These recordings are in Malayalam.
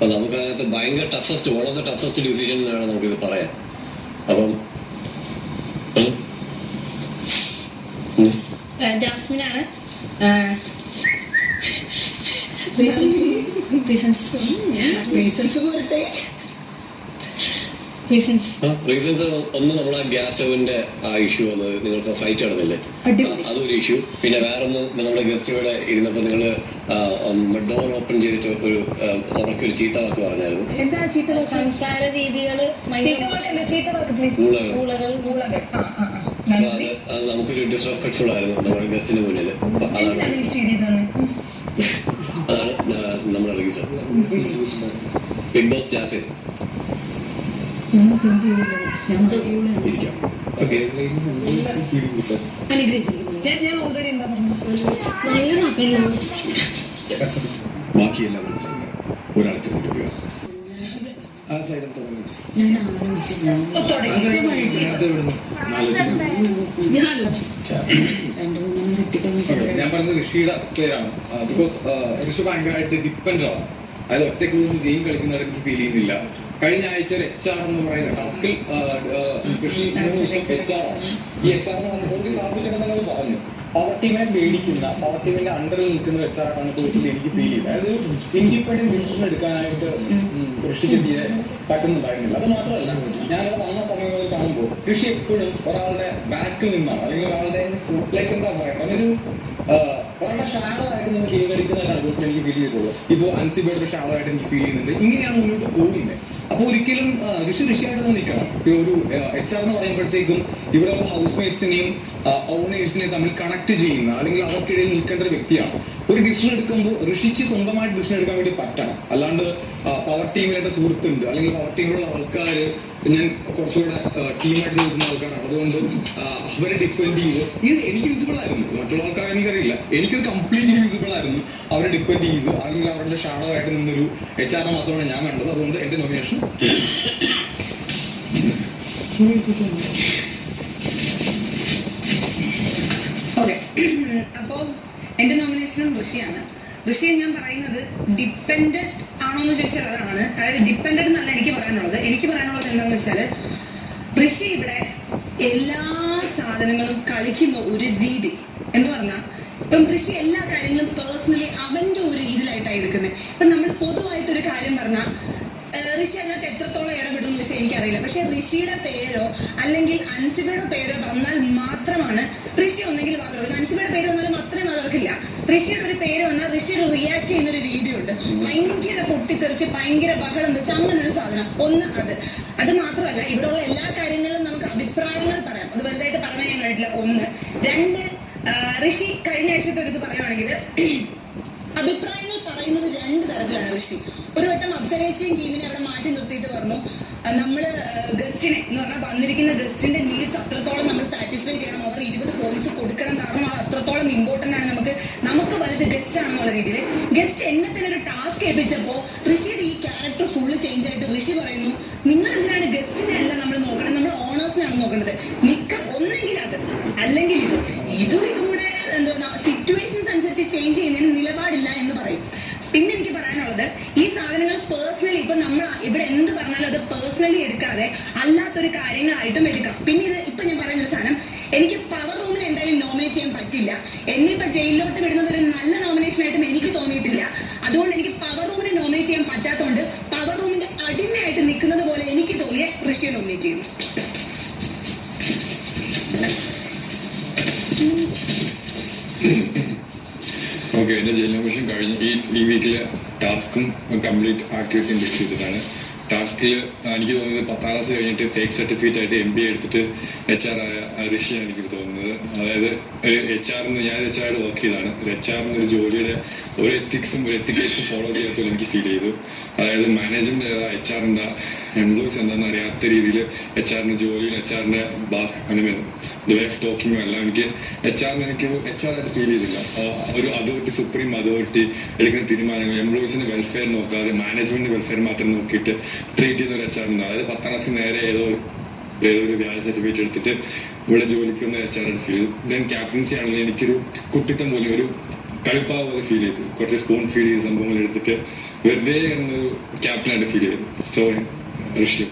അപ്പൊ നമുക്ക് അതിനകത്ത് ഭയങ്കര toughest one of the toughest decision എന്നാണ് നമുക്കിത് പറയാം അപ്പം റീസൺസ് റീസൺസ് പോരട്ടെ. റീസൺസ് ഒന്ന് നമ്മളെ ഗ്യാസ് സ്റ്റവിന്റെ ആ ഇഷ്യൂ ഒന്ന് നിങ്ങൾക്ക് ഫൈറ്റ് നടന്നില്ലേ? അതൊരു ഇഷ്യൂ പിന്നെ വേറൊന്ന് നിങ്ങളുടെ ഗസ്റ്റ് ഇവിടെ ഇരുന്നപ്പോൾ നിങ്ങൾ ഡോർ ഓപ്പൺ ചെയ്തിട്ട് ഒരു ഉറക്കി ഒരു ചീത്ത വാക്ക് പറഞ്ഞായിരുന്നു. എന്താ ചീത്ത സംസാര. അപ്പൊ അത് നമുക്കൊരു ഡിസ്റെസ്പെക്ട്ഫുൾ ആയിരുന്നു നമ്മുടെ ഗസ്റ്റിന് മുന്നിൽ അതാണ് അതാണ് ആ, നമ്മുടെ റീസൺ ബിഗ് ബോസ് ജാസ്മിൻ ബാക്കി എല്ലാവരും ഞാൻ പറഞ്ഞത് ഋഷിയുടെ പേരാണ് ബിക്കോസ് ഋഷി ഭയങ്കരമായിട്ട് ഡിപ്പെൻഡ് ആണ്. അതായത് ഒറ്റയ്ക്ക് ഗെയിം കളിക്കുന്നവരെ ഫീൽ ചെയ്യുന്നില്ല. കഴിഞ്ഞ ആഴ്ച എച്ച് ആർ എന്ന് പറയുന്ന ടാസ്കിൽ കൃഷി എച്ച് ആർ ഈ എച്ച് ആറിനെ ഓൾറെഡി സ്ഥാപിച്ചിട്ടുണ്ടെന്ന് പറഞ്ഞു പവർ ടീമിനെ പേടിക്കുന്ന പവർ ടീമിന്റെ അണ്ടറിൽ നിൽക്കുന്ന എച്ച് ആർ ആണ് എനിക്ക് ഫീൽ ചെയ്തത്. അതായത് ഇൻഡിപെൻഡന്റ് ഡിസിഷൻ എടുക്കാനായിട്ട് കൃഷി ഋഷിക്ക് തീരെ പറ്റുന്നുണ്ടായിരുന്നില്ല. അത് മാത്രമല്ല ഞാനിവിടെ വന്ന സമയങ്ങളിൽ കാണുമ്പോൾ കൃഷി എപ്പോഴും ഒരാളുടെ ബാക്കിൽ നിന്നാണ്. അല്ലെങ്കിൽ ഒരാളുടെ ലൈക്ക് എന്താ പറയുക? അവനൊരു ഒരാളുടെ ഷാഡോ ആയിട്ട് നമ്മൾ ഗെയിം കളിക്കുന്നതാണ് എനിക്ക് ഫീൽ ചെയ്തിട്ടുള്ളൂ ഇപ്പോൾ അൻസിബയുടെ ഷാഡോ ആയിട്ട് എനിക്ക് ഫീൽ ചെയ്യുന്നുണ്ട്. ഇങ്ങനെയാണ് മുന്നോട്ട് പോകുന്നത് അപ്പോൾ ഒരിക്കലും ഋഷി ഋഷിയായിട്ട് നിൽക്കണം. ഒരു എച്ച് ആർ എന്ന് പറയുമ്പോഴത്തേക്കും ഇവിടെ ഹൗസ് മേറ്റ്സിനെയും ഓണേഴ്സിനെയും തമ്മിൽ കണക്ട് ചെയ്യുന്ന അല്ലെങ്കിൽ അവർക്കിടയിൽ നിൽക്കേണ്ട ഒരു വ്യക്തിയാണ്. ഒരു ഡിസിഷൻ എടുക്കുമ്പോൾ ഋഷിക്ക് സ്വന്തമായിട്ട് ഡിസിഷൻ എടുക്കാൻ വേണ്ടി പറ്റണം. അല്ലാണ്ട് പവർ ടീമിലെ സുഹൃത്തുണ്ട്. അല്ലെങ്കിൽ പവർ ടീമിലുള്ള ആൾക്കാർ ഞാൻ കുറച്ചുകൂടെ ടീമായിട്ട് നിൽക്കുന്ന ആൾക്കാരാണ്. അതുകൊണ്ട് അവരെ ഡിപ്പെൻഡ് ചെയ്ത് ഇത് എനിക്ക് വിസിബിൾ ആയിരുന്നു. മറ്റുള്ള ആൾക്കാർ എനിക്കറിയില്ല. എനിക്കത് കംപ്ലീറ്റ്ലി വിസിബിൾ ആയിരുന്നു. അവരെ ഡിപ്പെൻഡ് ചെയ്ത് അല്ലെങ്കിൽ അവരുടെ ഷാഡോ ആയിട്ട് നിന്നൊരു എച്ച് ആർ മാത്രമാണ് ഞാൻ കണ്ടത്. അതുകൊണ്ട് എന്റെ നോമിനേഷൻ അപ്പോൾ എന്റെ നോമിനേഷനും ഋഷിയാണ് ഋഷിയെ ഞാൻ പറയുന്നത് ഡിപ്പെൻഡന്റ് ആണോ. എന്ന് ചോദിച്ചാൽ അതാണ്. അതായത് ഡിപ്പെൻഡന്റ് എന്നല്ല എനിക്ക് പറയാനുള്ളത്. എനിക്ക് പറയാനുള്ളത് എന്താണെന്ന് വെച്ചാൽ ഋഷി ഇവിടെ എല്ലാ സാധനങ്ങളും കളിക്കുന്ന ഒരു രീതി. എന്ന് പറഞ്ഞാൽ ഇപ്പം ഋഷി എല്ലാ കാര്യങ്ങളും പേഴ്സണലി അവന്റെ ഒരു രീതിയിലായിട്ടാണ് എടുക്കുന്നത് ഇപ്പം പൊതുവായിട്ടൊരു കാര്യം പറഞ്ഞാൽ ഋഷി അതിനകത്ത് എത്രത്തോളം ഇടപെടും എന്ന് വെച്ചാൽ എനിക്കറിയില്ല. പക്ഷെ ഋഷിയുടെ പേരോ അല്ലെങ്കിൽ അൻസിബയുടെ പേരോ വന്നാൽ മാത്രമാണ് ഋഷി ഒന്നെങ്കിൽ വാതർക്കുന്നത് അൻസിബയുടെ പേര് വന്നാലും അത്രയും വാതർക്കില്ല ഋഷിയുടെ ഒരു പേര് വന്നാൽ ഋഷിയുടെ റിയാക്ട് ചെയ്യുന്ന ഒരു രീതിയുണ്ട്. ഭയങ്കര പൊട്ടിത്തെറിച്ച് ഭയങ്കര ബഹളം വെച്ച് അങ്ങനെ ഒരു സാധനം. ഒന്ന് അത്. അത് മാത്രമല്ല ഇവിടെയുള്ള എല്ലാ കാര്യങ്ങളിലും നമുക്ക് അഭിപ്രായങ്ങൾ പറയാം. അത് വെറുതായിട്ട് പറഞ്ഞാൽ ഞാൻ കേട്ടില്ല ഒന്ന്. രണ്ട് ഋഷി കഴിഞ്ഞ ആഴ്ചത്തെ ഒരു ഇത് പറയുവാണെങ്കിൽ അഭിപ്രായങ്ങൾ പറയുന്നത് രണ്ട് തരത്തിലാണ് ഋഷി. ഒരു വട്ടം അപ്സരേച്ചയും ടീമിനെ അവിടെ മാറ്റി നിർത്തിയിട്ട് പറഞ്ഞു നമ്മൾ ഗസ്റ്റിനെ എന്ന് പറഞ്ഞാൽ വന്നിരിക്കുന്ന ഗസ്റ്റിന്റെ നീഡ്സ് അത്രത്തോളം നമ്മൾ സാറ്റിസ്ഫൈ ചെയ്യണം. അവർ ഇരുപത് പോയിന്റ്സ് കൊടുക്കണം കാരണം അത് അത്രത്തോളം ഇമ്പോർട്ടന്റ് ആണ് നമുക്ക് നമുക്ക് വലുത് ഗസ്റ്റ് ആണെന്നുള്ള രീതിയിൽ ഗസ്റ്റ് എന്നെ തന്നെ ഒരു ടാസ്ക് ഏൽപ്പിച്ചപ്പോൾ ഋഷിയുടെ ഈ ക്യാരക്ടർ ഫുള്ള് ചേഞ്ച് ആയിട്ട് ഋഷി പറയുന്നു നിങ്ങൾ എന്തിനാണ് ഗസ്റ്റിനെ അല്ല നമ്മൾ നോക്കണം നമ്മൾ ഓണേഴ്സിനാണ് നോക്കേണ്ടത് മിക്ക ഒന്നെങ്കിൽ അത് അല്ലെങ്കിൽ ഇത്. ഇതും ഇതും എന്തോ സിറ്റുവേഷൻസ് അനുസരിച്ച് ചേഞ്ച് ചെയ്യുന്നതിന് നിലപാടില്ല എന്ന് പറയും. പിന്നെ എനിക്ക് പറയാനുള്ളത് ഈ സാധനങ്ങൾ പേഴ്സണലി ഇപ്പൊ നമ്മൾ ഇവിടെ എന്ത് പറഞ്ഞാലും അത് പേഴ്സണലി എടുക്കാതെ അല്ലാത്തൊരു കാര്യങ്ങളായിട്ടും എടുക്കാം. പിന്നെ ഇത് ഇപ്പൊ ഞാൻ പറയുന്ന ഒരു സാധനം എനിക്ക് പവർ റൂമിനെ എന്തായാലും നോമിനേറ്റ് ചെയ്യാൻ പറ്റില്ല. എന്നെ ഇപ്പൊ ജയിലിലോട്ട് വിടുന്നത് ഒരു നല്ല നോമിനേഷൻ ആയിട്ടും എനിക്ക് തോന്നിയിട്ടില്ല. അതുകൊണ്ട് എനിക്ക് പവർ റൂമിനെ നോമിനേറ്റ് ചെയ്യാൻ പറ്റാത്തതുകൊണ്ട് പവർ റൂമിന്റെ അടിമയായിട്ട് നിൽക്കുന്നത് പോലെ എനിക്ക് തോന്നിയ ഋഷിയെ നോമിനേറ്റ് ചെയ്യുന്നു ഓക്കെ എന്റെ ജയിൽ നോമിനേഷൻ കഴിഞ്ഞ് വീക്കിലെ ടാസ്കും കംപ്ലീറ്റ് ആക്ടിവിറ്റിയും ബേസ് ചെയ്തിട്ടാണ്. ടാസ്കിൽ എനിക്ക് തോന്നിയത് പത്താം ക്ലാസ് കഴിഞ്ഞിട്ട് ഫേക്ക് സർട്ടിഫിക്കറ്റ് ആയിട്ട് എം ബി എടുത്തിട്ട് എച്ച് ആർ ആയ ഋഷിയാണ് എനിക്ക് തോന്നുന്നത്. അതായത് ഒരു എച്ച് ആർ എന്ന് ഞാൻ എച്ച് ആർ വർക്ക് ചെയ്തതാണ്. ഒരു എച്ച് ആർ എന്നൊരു ജോലിയുടെ ഒരു എത്തിക്സും ഒരു എത്തിക്കേറ്റ്സും ഫോളോ ചെയ്യാത്തോളം എനിക്ക് ഫീൽ ചെയ്തു. അതായത് മാനേജ്മെന്റ് എച്ച് ആർ എന്താ എംപ്ലോയീസ് എന്താണെന്ന് അറിയാത്ത രീതിയിൽ എച്ച് ആറിന് ജോലിയിൽ എച്ച് ആറിന്റെ ദ ഓഫ് ടോക്കിങ്ങും എല്ലാം എനിക്ക് എച്ച് ആറിന് എനിക്ക് എച്ച് ആർ ആയിട്ട് ഫീൽ ചെയ്തില്ല. ഒരു അതോറിറ്റി സുപ്രീം അതോറിറ്റി എടുക്കുന്ന തീരുമാനങ്ങൾ എംപ്ലോയിസിന്റെ വെൽഫെയർ നോക്കാതെ മാനേജ്മെന്റ് വെൽഫെയർ മാത്രം നോക്കിയിട്ട് ട്രീറ്റ് ചെയ്യുന്ന ഒരു എച്ച് ആർ അതായത് പത്താം ക്ലാസ് നേരെ ഏതോ ഏതോ ഒരു വ്യാജ സർട്ടിഫിക്കറ്റ് എടുത്തിട്ട് ഇവിടെ ജോലിക്ക് വന്ന H R feel then captaincy ആണെങ്കിൽ എനിക്കൊരു കുട്ടിത്തം പോലെ ഒരു കളിപ്പാവ് പോലെ ഫീൽ ചെയ്തു. കുറച്ച് സ്പൂൺ ഫീൽ ചെയ്ത സംഭവങ്ങൾ എടുത്തിട്ട് വെറുതെ എന്നൊരു ക്യാപ്റ്റനായിട്ട് ഫീൽ ചെയ്തു. So Rishi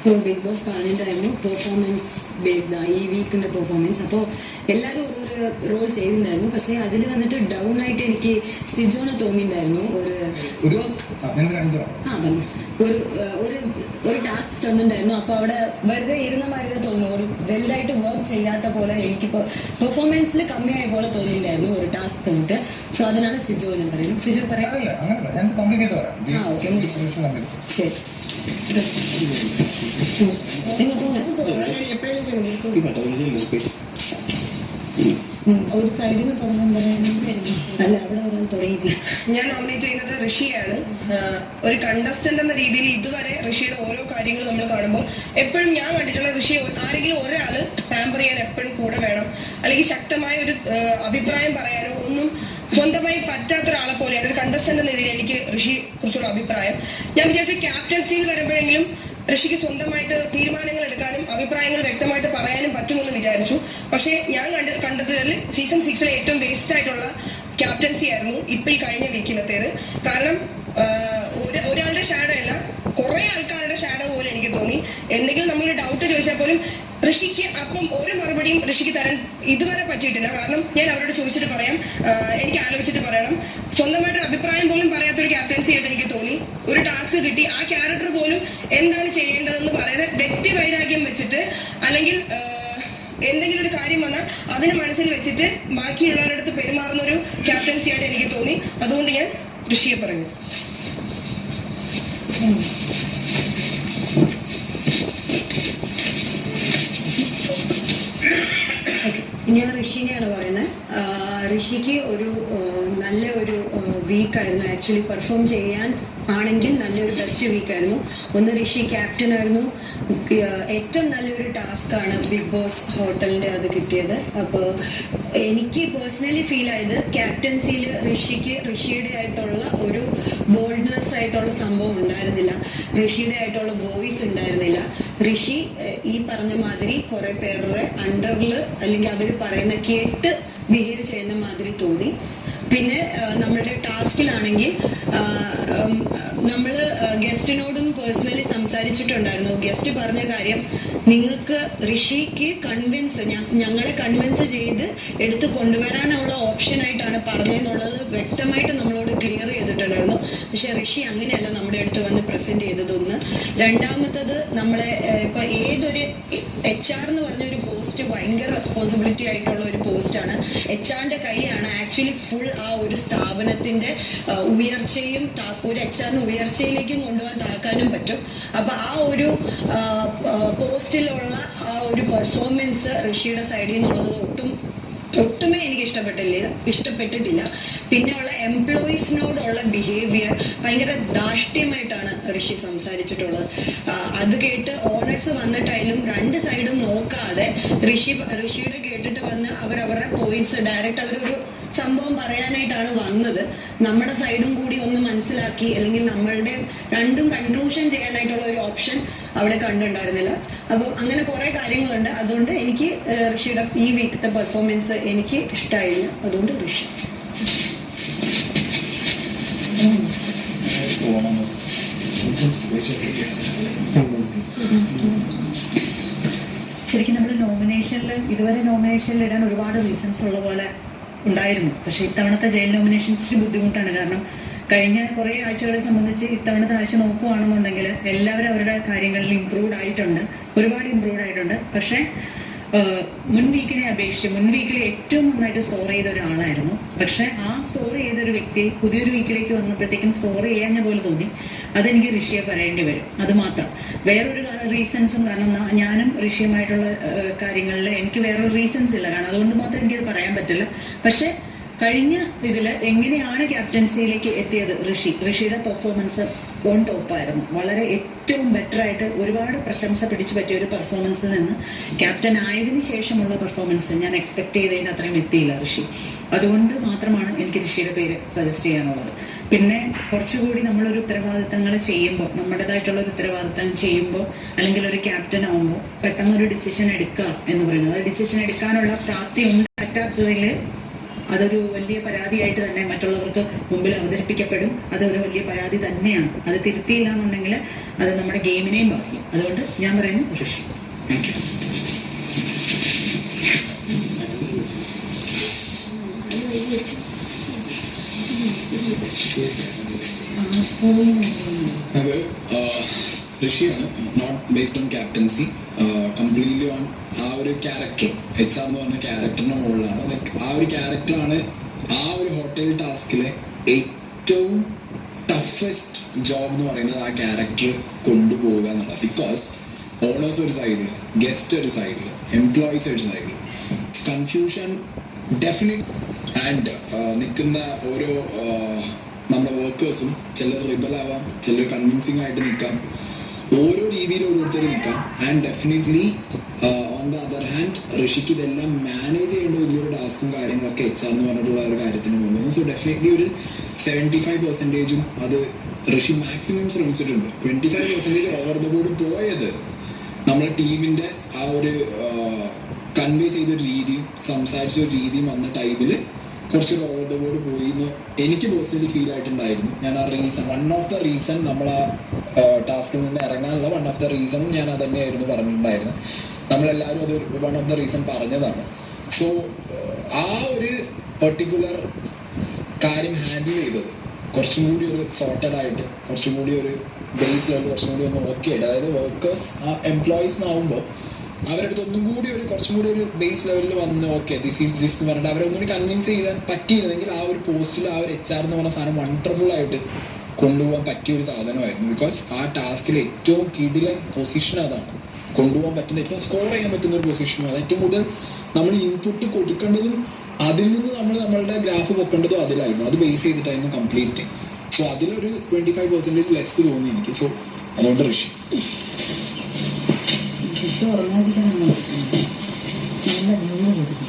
so Bigg Boss പറഞ്ഞിട്ടായിരുന്നു performance based ഈ വീക്കിന്റെ പെർഫോമൻസ് അപ്പോൾ എല്ലാവരും ഓരോരോ റോൾ ചെയ്തിട്ടുണ്ടായിരുന്നു പക്ഷേ അതിൽ വന്നിട്ട് ഡൗൺ ആയിട്ട് എനിക്ക് സിജോന്ന് തോന്നിയിട്ടുണ്ടായിരുന്നു ഒരു ഒരു ആ, ഒരു ഒരു ഒരു ടാസ്ക് തന്നിട്ടുണ്ടായിരുന്നു അപ്പോൾ അവിടെ വെറുതെ ഇരുന്ന മാതിരി തോന്നുന്നു ഒരു വലുതായിട്ട് വർക്ക് ചെയ്യാത്ത പോലെ എനിക്ക് പെർഫോമൻസിൽ കമ്മിയായ പോലെ തോന്നിയിട്ടുണ്ടായിരുന്നു ഒരു ടാസ്ക് തന്നിട്ട് സോ അതിനാണ് സിജോ എന്ന് പറയുന്നത് സിജോ പറയാം ആ, complete. ശരി നിങ്ങൾ ഒരു സൈഡിൽ നിന്ന് അല്ല? അവിടെ ഞാൻ നോമിനേറ്റ് ചെയ്യുന്നത് ഋഷിയാണ്. ഒരു കണ്ടസ്റ്റന്റ് എന്ന രീതിയിൽ ഇതുവരെ ഋഷിയുടെ ഓരോ കാര്യങ്ങൾ നമ്മൾ കാണുമ്പോൾ എപ്പോഴും ഞാൻ കണ്ടിട്ടുള്ള ഋഷി ആരെങ്കിലും ഒരാൾ പാമ്പർ ചെയ്യാൻ എപ്പോഴും കൂടെ വേണം. അല്ലെങ്കിൽ ശക്തമായ ഒരു അഭിപ്രായം പറയാനോ ഒന്നും സ്വന്തമായി പറ്റാത്ത ഒരാളെ പോലെയാണ് ഒരു കണ്ടസ്റ്റന്റ് എന്ന രീതിയിൽ എനിക്ക് ഋഷിയെ കുറിച്ചുള്ള അഭിപ്രായം. ഞാൻ വിചാരിച്ചു ക്യാപ്റ്റൻസിയിൽ വരുമ്പോഴെങ്കിലും ഋഷിക്ക് സ്വന്തമായിട്ട് തീരുമാനങ്ങൾ എടുക്കാനും അഭിപ്രായങ്ങൾ വ്യക്തമായിട്ട് പറയാനും പറ്റുമെന്ന് വിചാരിച്ചു. പക്ഷേ ഞാൻ കണ്ട കണ്ടതിൽ സീസൺ സിക്സിലെ ഏറ്റവും വേസ്റ്റ് ആയിട്ടുള്ള ക്യാപ്റ്റൻസി ആയിരുന്നു ഇപ്പൊ ഈ കഴിഞ്ഞ വീക്കിലത്തേത് കാരണം ഒരാളുടെ ഷാഡോ അല്ല കുറെ ആൾക്കാരുടെ ഷാഡോ പോലെ എനിക്ക് തോന്നി. എന്തെങ്കിലും നമ്മൾ ഡൗട്ട് ചോദിച്ചാൽ പോലും ഋഷിക്ക് അപ്പം ഒരു മറുപടിയും ഋഷിക്ക് തരാൻ ഇതുവരെ പറ്റിയിട്ടില്ല. കാരണം ഞാൻ അവരോട് ചോദിച്ചിട്ട് പറയാം എനിക്ക് ആലോചിച്ചിട്ട് പറയണം. സ്വന്തമായിട്ട് അഭിപ്രായം പോലും പറയാത്തൊരു ക്യാപ്റ്റൻസി ആയിട്ട് എനിക്ക് തോന്നി. ഒരു ടാസ്ക് കിട്ടി. ആ ക്യാരക്ടർ പോലും എന്താണ് ചെയ്യേണ്ടതെന്ന് പറയാതെ വ്യക്തി വൈരാഗ്യം വെച്ചിട്ട് അല്ലെങ്കിൽ എന്തെങ്കിലും ഒരു കാര്യം വന്നാൽ അതിന് മനസ്സിൽ വെച്ചിട്ട് ബാക്കിയുള്ളവരുടെ അടുത്ത് പെരുമാറുന്ന ഒരു ക്യാപ്റ്റൻസി ആയിട്ട് എനിക്ക് തോന്നി. അതുകൊണ്ട് ഞാൻ ഋഷിയെ പറഞ്ഞു. ഞാൻ ഋഷിനെയാണ് പറയുന്നത്. ഋഷിക്ക് ഒരു നല്ല ഒരു വീക്കായിരുന്നു ആക്ച്വലി പെർഫോം ചെയ്യാൻ ആണെങ്കിൽ നല്ലൊരു ബെസ്റ്റ് വീക്കായിരുന്നു ഒന്ന് ഋഷി ക്യാപ്റ്റൻ ആയിരുന്നു. ഏറ്റവും നല്ലൊരു ടാസ്ക് ആണ് ബിഗ് ബോസ് ഹോട്ടലിന്റെ അത് കിട്ടിയത്. അപ്പോൾ എനിക്ക് പേഴ്സണലി ഫീൽ ആയത് ക്യാപ്റ്റൻസിയിൽ ഋഷിക്ക് ഋഷിയുടെ ആയിട്ടുള്ള ഒരു ബോൾഡ്നെസ് ആയിട്ടുള്ള സംഭവം ഉണ്ടായിരുന്നില്ല. ഋഷിയുടെ ആയിട്ടുള്ള വോയിസ് ഉണ്ടായിരുന്നില്ല. ഋഷി ഈ പറഞ്ഞ മാതിരി കുറെ പേരുടെ അണ്ടറിൽ അല്ലെങ്കിൽ അവർ പറയുന്ന കേട്ട് ബിഹേവ് ചെയ്യുന്ന മാതിരി തോന്നി. പിന്നെ നമ്മളുടെ ടാസ്കിലാണെങ്കിൽ നമ്മൾ ഗസ്റ്റിനോടും പേഴ്സണലി സംസാരിച്ചിട്ടുണ്ടായിരുന്നു. ഗസ്റ്റ് പറഞ്ഞ കാര്യം നിങ്ങൾക്ക് ഋഷിക്ക് കൺവിൻസ് ഞങ്ങളെ കൺവിൻസ് ചെയ്ത് എടുത്തു കൊണ്ടുവരാനുള്ള ഓപ്ഷൻ ആയിട്ടാണ് പറഞ്ഞതെന്നുള്ളത് വ്യക്തമായിട്ട് നമ്മളോട് ക്ലിയർ ചെയ്തിട്ടുണ്ടായിരുന്നു. പക്ഷെ ഋഷി അങ്ങനെയല്ല നമ്മുടെ അടുത്ത് വന്ന് പ്രസന്റ് ചെയ്തതൊന്ന്. രണ്ടാമത്തത് നമ്മളെ ഇപ്പൊ ഏതൊരു എച്ച് ആർ എന്ന് പറഞ്ഞ ഒരു പോസ്റ്റ് ഭയങ്കര റെസ്പോൺസിബിലിറ്റി ആയിട്ടുള്ള ഒരു പോസ്റ്റാണ് എച്ച് ആറിന്റെ കൈയാണ് ആക്ച്വലി ഫുൾ ആ ഒരു സ്ഥാപനത്തിന്റെ ഉയർച്ചയും ഒരു എച്ച് ആറിന് ഉയർച്ചയിലേക്കും കൊണ്ടുപോകാൻ താക്കാനും പറ്റും. അപ്പൊ ആ ഒരു പോസ്റ്റിലുള്ള ആ ഒരു പെർഫോമൻസ് ഋഷിയുടെ സൈഡിൽ നിന്നുള്ളത് ഒട്ടും ഒട്ടുമേ എനിക്ക് ഇഷ്ടപ്പെട്ടില്ല ഇഷ്ടപ്പെട്ടിട്ടില്ല പിന്നെയുള്ള എംപ്ലോയീസിനോടുള്ള ബിഹേവിയർ ഭയങ്കര ധാഷ്ട്യമായിട്ടാണ് ഋഷി സംസാരിച്ചിട്ടുള്ളത്. അത് കേട്ട് ഓണേഴ്സ് വന്നിട്ടായാലും രണ്ട് സൈഡും നോക്കാതെ ഋഷി ഋഷിയുടെ കേട്ടിട്ട് വന്ന് അവരവരുടെ പോയിന്റ്സ് ഡയറക്റ്റ് അവരൊരു സംഭവം പറയാനായിട്ടാണ് വന്നത്. നമ്മുടെ സൈഡും കൂടി ഒന്ന് മനസ്സിലാക്കി അല്ലെങ്കിൽ നമ്മളുടെ രണ്ടും കൺക്ലൂഷൻ ചെയ്യാനായിട്ടുള്ള ഒരു ഓപ്ഷൻ അവിടെ കണ്ടിട്ടുണ്ടായിരുന്നില്ല അപ്പോൾ അങ്ങനെ കുറെ കാര്യങ്ങളുണ്ട്. അതുകൊണ്ട് എനിക്ക് ഋഷിയുടെ ഈ വീക്കത്തെ പെർഫോമൻസ് എനിക്ക് ഇഷ്ടമായില്ല അതുകൊണ്ട് ഋഷി. ശരിക്കും നമ്മൾ നോമിനേഷനിൽ ഇതുവരെ നോമിനേഷനിൽ ഇടാൻ ഒരുപാട് റീസൺസ് ഉള്ള പോലെ ഉണ്ടായിരുന്നു. പക്ഷേ ഇത്തവണത്തെ ജയിൽ നോമിനേഷൻ ഇച്ചിരി ബുദ്ധിമുട്ടാണ്. കാരണം കഴിഞ്ഞ കുറേ ആഴ്ചകളെ സംബന്ധിച്ച് ഇത്തവണത്തെ ആഴ്ച നോക്കുകയാണെന്നുണ്ടെങ്കിൽ എല്ലാവരും അവരുടെ കാര്യങ്ങളിൽ ഇമ്പ്രൂവ്ഡ് ആയിട്ടുണ്ട്. ഒരുപാട് ഇമ്പ്രൂവ്ഡ് ആയിട്ടുണ്ട്. പക്ഷേ മുൻ വീക്കിനെ അപേക്ഷിച്ച് മുൻ വീക്കിൽ ഏറ്റവും നന്നായിട്ട് സ്കോർ ചെയ്ത ഒരാളായിരുന്നു. പക്ഷെ ആ സ്കോർ ചെയ്ത ഒരു വ്യക്തി പുതിയൊരു വീക്കിലേക്ക് വന്നപ്പോഴത്തേക്കും സ്കോർ ചെയ്യാഞ്ഞ പോലെ തോന്നി. അതെനിക്ക് ഋഷിയെ പറയേണ്ടി വരും. അത് മാത്രം. വേറൊരു റീസൺസും കാരണം ഞാനും ഋഷിയുമായിട്ടുള്ള കാര്യങ്ങളിൽ എനിക്ക് വേറൊരു റീസൺസ് ഇല്ല. കാരണം അതുകൊണ്ട് മാത്രം എനിക്കത് പറയാൻ പറ്റില്ല. പക്ഷേ കഴിഞ്ഞ ഇതിൽ എങ്ങനെയാണ് ക്യാപ്റ്റൻസിയിലേക്ക് എത്തിയത് ഋഷി? ഋഷിയുടെ പെർഫോമൻസ് ഓൺ ടോപ്പായിരുന്നു വളരെ ഏറ്റവും ബെറ്റർ ആയിട്ട് ഒരുപാട് പ്രശംസ പിടിച്ചു പറ്റിയ ഒരു പെർഫോമൻസിൽ നിന്ന് ക്യാപ്റ്റൻ ആയതിന് ശേഷമുള്ള പെർഫോമൻസ് ഞാൻ എക്സ്പെക്ട് ചെയ്തതിന് അത്രയും എത്തിയില്ല ഋഷി. അതുകൊണ്ട് മാത്രമാണ് എനിക്ക് ഋഷിയുടെ പേര് സജസ്റ്റ് ചെയ്യാനുള്ളത്. പിന്നെ കുറച്ചുകൂടി നമ്മളൊരു ഉത്തരവാദിത്തങ്ങൾ ചെയ്യുമ്പോൾ നമ്മുടേതായിട്ടുള്ള ഒരു ഉത്തരവാദിത്തം ചെയ്യുമ്പോൾ അല്ലെങ്കിൽ ഒരു ക്യാപ്റ്റൻ ആവുമ്പോൾ പെട്ടെന്ന് ഒരു ഡിസിഷൻ എടുക്കുക എന്ന് പറയുന്നത്. ഡിസിഷൻ എടുക്കാനുള്ള പ്രാപ്തി ഉണ്ട് പറ്റാത്തതിൽ അതൊരു വലിയ പരാതിയായിട്ട് തന്നെ മറ്റുള്ളവർക്ക് മുമ്പിൽ അവതരിപ്പിക്കപ്പെടും. അതൊരു വലിയ പരാതി തന്നെയാണ്. അത് തിരുത്തിയില്ല എന്നുണ്ടെങ്കിൽ അത് നമ്മുടെ ഗെയിമിനെയും ബാധിക്കും. അതുകൊണ്ട് ഞാൻ പറയുന്നു ഋഷി താങ്ക് യു അത് ഋഷിയാണ് not based on captaincy completely on ആ ഒരു ക്യാരക്ടർ എച്ച് ആർ എന്ന് പറഞ്ഞ ക്യാരക്ടറിന്റെ മുകളിലാണ്. ലൈക്ക് ആ ഒരു ക്യാരക്ടറാണ് ആ ഒരു ഹോട്ടൽ ടാസ്കിലെ ഏറ്റവും ടഫസ്റ്റ് ജോബ് എന്ന് പറയുന്നത് ആ ക്യാരക്ടർ കൊണ്ടുപോവുക എന്നുള്ളത്. ബിക്കോസ് ഓണേഴ്സ് ഒരു സൈഡിൽ ഗസ്റ്റ് ഒരു സൈഡിൽ എംപ്ലോയീസ് ഒരു സൈഡിൽ കൺഫ്യൂഷൻ ഡെഫിനറ്റ് ആൻഡ് നിൽക്കുന്ന ഓരോ നമ്മുടെ വർക്കേഴ്സും ചിലർ റിബൽ ആവാം ചിലർ കൺവിൻസിങ് ആയിട്ട് നിൽക്കാം. ഓരോ രീതിയിലും ഓരോരുത്തർ നിൽക്കാം. And definitely on the other hand ഋഷിക്ക് ഇതെല്ലാം മാനേജ് ചെയ്യേണ്ട വലിയൊരു ടാസ്കും കാര്യങ്ങളൊക്കെ എച്ച് എന്ന് പറഞ്ഞിട്ടുള്ള ഒരു കാര്യത്തിന് കൊണ്ടുപോകും സോ ഡെഫിനറ്റ്ലി ഒരു സെവന്റി ഫൈവ് പെർസെന്റേജും അത് ഋഷി മാക്സിമം ശ്രമിച്ചിട്ടുണ്ട്. Twenty five percentage over the board പോയത് നമ്മുടെ ടീമിന്റെ ആ ഒരു കൺവേ ചെയ്തൊരു രീതിയും സംസാരിച്ച ഒരു രീതിയും വന്ന ടൈമിൽ കുറച്ചൊരു ഓവർ ദ പോയി. എന്ന് എനിക്ക് പേഴ്സണലി ഫീൽ ആയിട്ടുണ്ടായിരുന്നു. ഞാൻ ആ reason one of the reason നമ്മൾ ആ ടാസ്കിൽ നിന്ന് ഇറങ്ങാനുള്ള വൺ ഓഫ് ദ റീസണും ഞാൻ അത് തന്നെയായിരുന്നു പറഞ്ഞിട്ടുണ്ടായിരുന്നത്. നമ്മളെല്ലാവരും അത് വൺ ഓഫ് ദ റീസൺ പറഞ്ഞതാണ്. സോ ആ ഒരു പെർട്ടിക്കുലർ കാര്യം ഹാൻഡിൽ ചെയ്തത് കുറച്ചും കൂടി ഒരു സോർട്ടഡ് ആയിട്ട് കുറച്ചും കൂടി ഒരു ബേസ് ലെവൽ കുറച്ചും കൂടി ഒന്ന് ഓക്കെ ആയിട്ട്. അതായത് വർക്കേഴ്സ് ആ എംപ്ലോയീസ് ആവുമ്പോൾ അവരുടെ അടുത്ത് ഒന്നും കൂടി ഒരു കുറച്ചും കൂടി ഒരു ബേസ് ലെവലിൽ വന്ന് ഓക്കെ ദിസ് ഈസ് ദിസ് എന്ന് പറഞ്ഞിട്ട് അവരെ ഒന്നുകൂടി കൺവിൻസ് ചെയ്യാൻ പറ്റിയിരുന്നെങ്കിൽ ആ ഒരു പോസ്റ്റിൽ ആ ഒരു എച്ച് ആർ എന്ന് പറഞ്ഞ സാധനം വണ്ടർഫുൾ ആയിട്ട് കൊണ്ടുപോകാൻ പറ്റിയ ഒരു സാധനമായിരുന്നു. ബിക്കോസ് ആ ടാസ്കിൽ ഏറ്റവും കിടിലൻ പൊസിഷൻ അതാണ് കൊണ്ടുപോകാൻ പറ്റുന്ന ഏറ്റവും സ്കോർ ചെയ്യാൻ പറ്റുന്ന ഒരു പൊസിഷനും അത് ഏറ്റവും കൂടുതൽ നമ്മൾ ഇൻപുട്ട് കൊടുക്കേണ്ടതും അതിൽ നിന്ന് നമ്മൾ നമ്മളുടെ ഗ്രാഫ് പൊക്കേണ്ടതും അതിലായിരുന്നു. അത് ബേസ് ചെയ്തിട്ടായിരുന്നു കംപ്ലീറ്റ് സോ അതിലൊരു ട്വന്റി ഫൈവ് പെർസെന്റേജ് ലെസ് തോന്നി എനിക്ക്. സോ അതുകൊണ്ട് ഋഷി. ഉറങ്ങാതിരിക്കാനാണ് നല്ല ന്യൂസ് കൊടുക്കും.